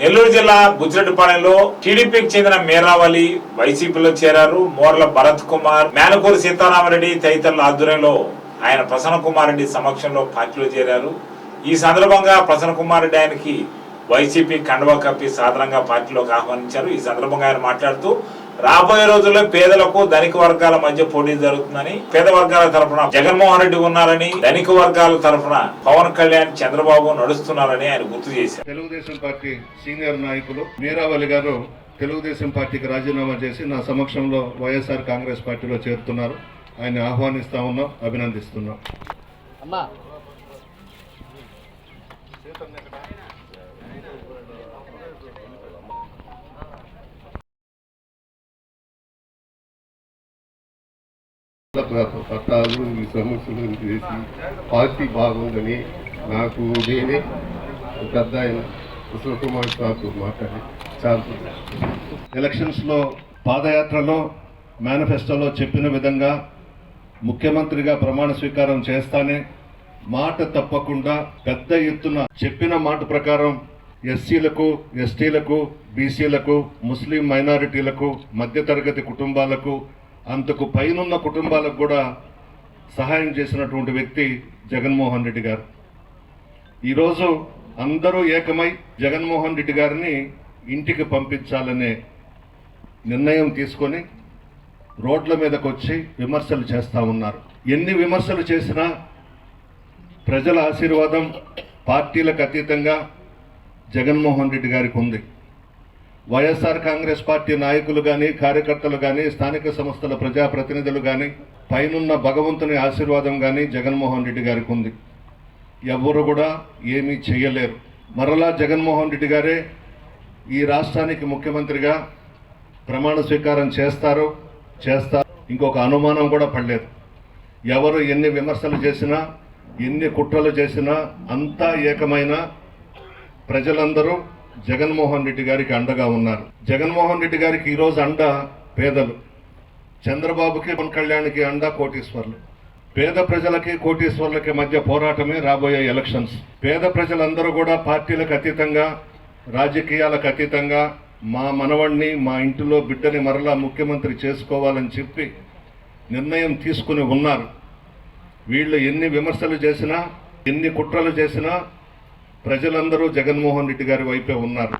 నెల్లూరు జిల్లా బుజ్జిరెడ్డిపాలెంలో టీడీపీకి చెందిన మేరావళి వైసీపీలో చేరారు మోర్ల భరత్ కుమార్ మేనకూరు సీతారామరెడ్డి తదితరుల ఆధ్వర్యంలో ఆయన ప్రసన్న కుమార్ రెడ్డి సమక్షంలో పార్టీలో చేరారు. ఈ సందర్భంగా ప్రసన్న కుమార్ రెడ్డి ఆయనకి వైసీపీ కండవా కప్పి సాధారణంగా పార్టీలోకి ఆహ్వానించారు. ఈ సందర్భంగా ఆయన మాట్లాడుతూ రాబోయే రోజుల్లో పేదలకు ధనిక వర్గాల మధ్య పోటీ జరుగుతుందని పేద వర్గాల తరఫున జగన్మోహన్ రెడ్డి ఉన్నారని ధనిక వర్గాల తరఫున పవన్ కళ్యాణ్ చంద్రబాబు నడుస్తున్నారని ఆయన గుర్తు చేశారు. తెలుగుదేశం పార్టీ సీనియర్ నాయకులు మీరావలి గారు తెలుగుదేశం పార్టీకి రాజీనామా చేసి నా సమక్షంలో వైఎస్ఆర్ కాంగ్రెస్ పార్టీలో చేరుతున్నారు. ఆయన ఆహ్వానిస్తా ఉన్నాం అభినందిస్తున్నాం. అమ్మా. పట్టాలు ఈ సమస్యలు చేసి పార్టీ బాగుందని నాకు నేనే పెద్ద ఆయన కుమార్ సార్తో మాట్లాడి చాలా ఎలక్షన్స్లో పాదయాత్రలో మేనిఫెస్టోలో చెప్పిన విధంగా ముఖ్యమంత్రిగా ప్రమాణ స్వీకారం చేస్తానే మాట తప్పకుండా పెద్ద ఎత్తున చెప్పిన మాట ప్రకారం ఎస్సీలకు ఎస్టీలకు బీసీలకు ముస్లిం మైనారిటీలకు మధ్యతరగతి కుటుంబాలకు అంతకు పైనున్న కుటుంబాలకు కూడా సహాయం చేసినటువంటి వ్యక్తి జగన్మోహన్ రెడ్డి గారు. ఈరోజు అందరూ ఏకమై జగన్మోహన్ రెడ్డి గారిని ఇంటికి పంపించాలనే నిర్ణయం తీసుకొని రోడ్ల మీదకు వచ్చి విమర్శలు చేస్తూ ఉన్నారు. ఎన్ని విమర్శలు చేసినా ప్రజల ఆశీర్వాదం పార్టీలకు అతీతంగా జగన్మోహన్ రెడ్డి గారికి ఉంది. వైఎస్ఆర్ కాంగ్రెస్ పార్టీ నాయకులు కానీ కార్యకర్తలు కానీ స్థానిక సంస్థల ప్రజాప్రతినిధులు కానీ పైనున్న భగవంతుని ఆశీర్వాదం కానీ జగన్మోహన్ రెడ్డి గారికి ఉంది. ఎవరు కూడా ఏమీ చేయలేరు. మరలా జగన్మోహన్ రెడ్డి గారే ఈ రాష్ట్రానికి ముఖ్యమంత్రిగా ప్రమాణ స్వీకారం చేస్తారు చేస్తారు ఇంకొక అనుమానం కూడా పడలేదు. ఎవరు ఎన్ని విమర్శలు చేసినా ఎన్ని కుట్రలు చేసినా అంతా ఏకమైన ప్రజలందరూ జగన్మోహన్ రెడ్డి గారికి అండగా ఉన్నారు. జగన్మోహన్ రెడ్డి గారికి ఈరోజు అండ పేదలు. చంద్రబాబుకి పవన్ కళ్యాణ్కి అండ కోటీశ్వర్లు. పేద ప్రజలకి కోటీశ్వర్లకి మధ్య పోరాటమే రాబోయే ఎలక్షన్స్. పేద ప్రజలందరూ కూడా పార్టీలకు అతీతంగా రాజకీయాలకు అతీతంగా మా మనవణ్ణి మా ఇంటిలో బిడ్డని మరలా ముఖ్యమంత్రి చేసుకోవాలని చెప్పి నిర్ణయం తీసుకుని ఉన్నారు. వీళ్ళు ఎన్ని విమర్శలు చేసినా ఎన్ని కుట్రలు చేసినా ప్రజలందరూ జగన్మోహన్ రెడ్డి గారి వైపే ఉన్నారు.